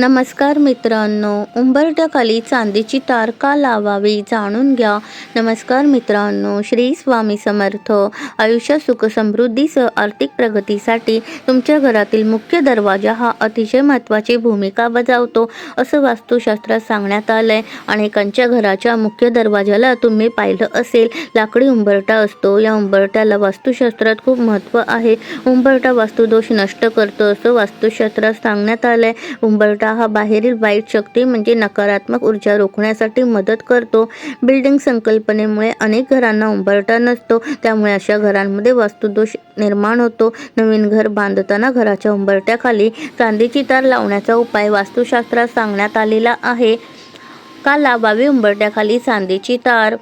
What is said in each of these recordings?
नमस्कार मित्रांनो उंबरठ्याखाली चांदीची तार का लावावी जाणून घ्या. नमस्कार मित्रांनो श्री स्वामी समर्थ. आयुष्य सुख समृद्धीसह आर्थिक प्रगतीसाठी तुमच्या घरातील मुख्य दरवाजा हा अतिशय महत्त्वाची भूमिका बजावतो असं वास्तुशास्त्रात सांगण्यात आलंय. अनेकांच्या घराच्या मुख्य दरवाजाला तुम्ही पाहिलं असेल लाकडी उंबरटा असतो. या उंबरट्याला वास्तुशास्त्रात खूप महत्त्व आहे. उंबरटा वास्तुदोष नष्ट करतो असं वास्तुशास्त्रात सांगण्यात आलंय. उंबरठा हा बाहेरील वाईट शक्ती म्हणजे नकारात्मक ऊर्जा रोखण्यासाठी मदत करतो. बिल्डिंग संकल्पनेमुळे अनेक घरांना उंबरटा नसतो. त्यामुळे अशा घरांमध्ये वास्तुदोष निर्माण होतो. नवीन घर बांधताना घराच्या उंबरट्याखाली चांदीची तार लावण्याचा उपाय वास्तुशास्त्रात सांगण्यात आलेला आहे. का लावावी उंबरट्याखाली चांदीची तार?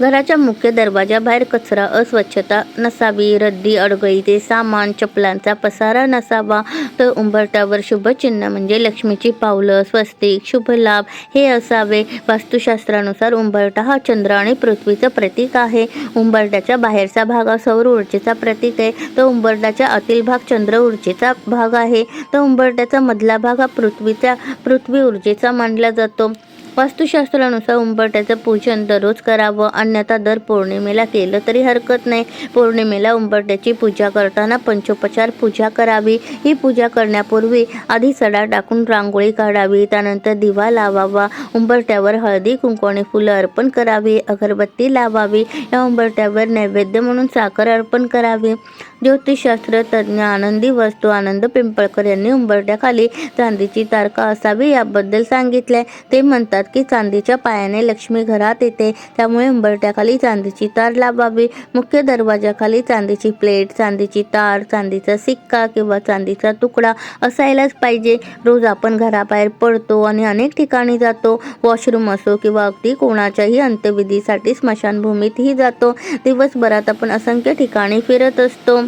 घराच्या मुख्य दरवाजाबाहेर कचरा अस्वच्छता नसावी रद्दी अडगळीचे सामान चपलांचा पसारा नसावा. तर उंबरट्यावर शुभचिन्ह म्हणजे लक्ष्मीची पावलं स्वस्तिक शुभ लाभ हे असावे. वास्तुशास्त्रानुसार उंबरटा हा चंद्र आणि पृथ्वीचं प्रतीक आहे. उंबरट्याच्या बाहेरचा भाग हा सौर ऊर्जेचा प्रतीक आहे. तर उंबरट्याच्या आतील भाग चंद्र ऊर्जेचा भाग आहे. तर उंबरट्याचा मधला भाग हा पृथ्वीचा पृथ्वी ऊर्जेचा मानला जातो. वास्तुशास्त्रानुसार उंबरट्याचं पूजन दररोज करावं अन्यथा दर पौर्णिमेला केलं तरी हरकत नाही. पौर्णिमेला उंबरट्याची पूजा करताना पंचोपचार पूजा करावी. ही पूजा करण्यापूर्वी आधी सडा टाकून रांगोळी काढावी त्यानंतर दिवा लावावा. उंबरट्यावर हळदी कुंकू फुलं अर्पण करावी अगरबत्ती लावावी. या उंबरट्यावर नैवेद्य म्हणून साखर अर्पण करावी. ज्योतिषशास्त्र तज्ज्ञ आनंदी वस्तू आनंद पिंपळकर यांनी उंबरट्याखाली चांदीची तारका असावी याबद्दल सांगितले ते म्हणतात की चांदीच्या पायाने लक्ष्मी घरात येते त्यामुळे उंबरट्याखाली चांदीची तार लावावी. मुख्य दरवाजाखाली चांदीची प्लेट चांदीची तार चांदीचा सिक्का किंवा चांदीचा तुकडा असायलाच पाहिजे. रोज आपण घराबाहेर पडतो आणि अनेक ठिकाणी जातो. वॉशरूम असो किंवा अगदी कोणाच्याही अंत्यविधीसाठी स्मशानभूमीतही जातो. दिवसभरात आपण असंख्य ठिकाणी फिरत असतो.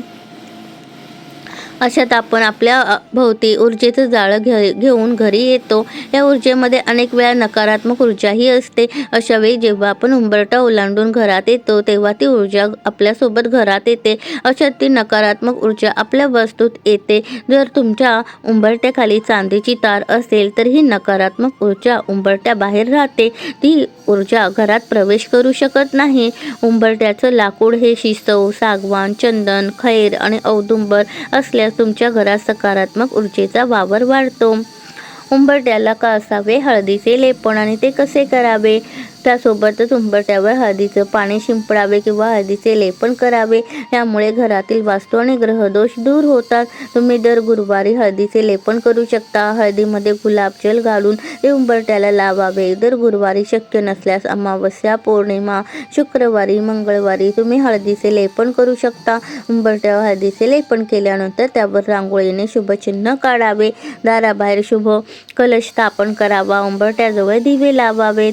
अशात आपण आपल्या भोवती ऊर्जेचं जाळं घे घेऊन घरी येतो. या ऊर्जेमध्ये अनेक वेळा नकारात्मक ऊर्जाही असते. अशा वेळी जेव्हा आपण उंबरटा ओलांडून घरात येतो तेव्हा ती ऊर्जा आपल्यासोबत घरात येते. अशात ती नकारात्मक ऊर्जा आपल्या वस्तूत येते. जर तुमच्या उंबरट्याखाली चांदीची तार असेल तर ही नकारात्मक ऊर्जा उंबरट्या बाहेर राहते. ती ऊर्जा घरात प्रवेश करू शकत नाही. उंबरट्याचं लाकूड हे शिसव सागवान चंदन खैर आणि औदुंबर असल्या असल्यास तुमच्या घरात सकारात्मक ऊर्जेचा वावर वाढतो. उंबरट्याला का असावे हळदीचे लेपण आणि ते कसे करावे? त्यासोबतच उंबरट्यावर हळदीचं पाणी शिंपडावे किंवा हळदीचे लेपन करावे. यामुळे घरातील वास्तू आणि ग्रहदोष दूर होतात. तुम्ही दर गुरुवारी हळदीचे लेपन करू शकता. हळदीमध्ये गुलाबजल घालून ते उंबरट्याला लावावे. दर गुरुवारी शक्य नसल्यास अमावस्या पौर्णिमा शुक्रवारी मंगळवारी तुम्ही हळदीचे लेपन करू शकता. उंबरट्यावर हळदीचे लेपन केल्यानंतर त्यावर रांगोळीने शुभचिन्ह काढावे. दाराबाहेर शुभ कलश स्थापन करावा. उंबरट्याजवळ दिवे लावावेत.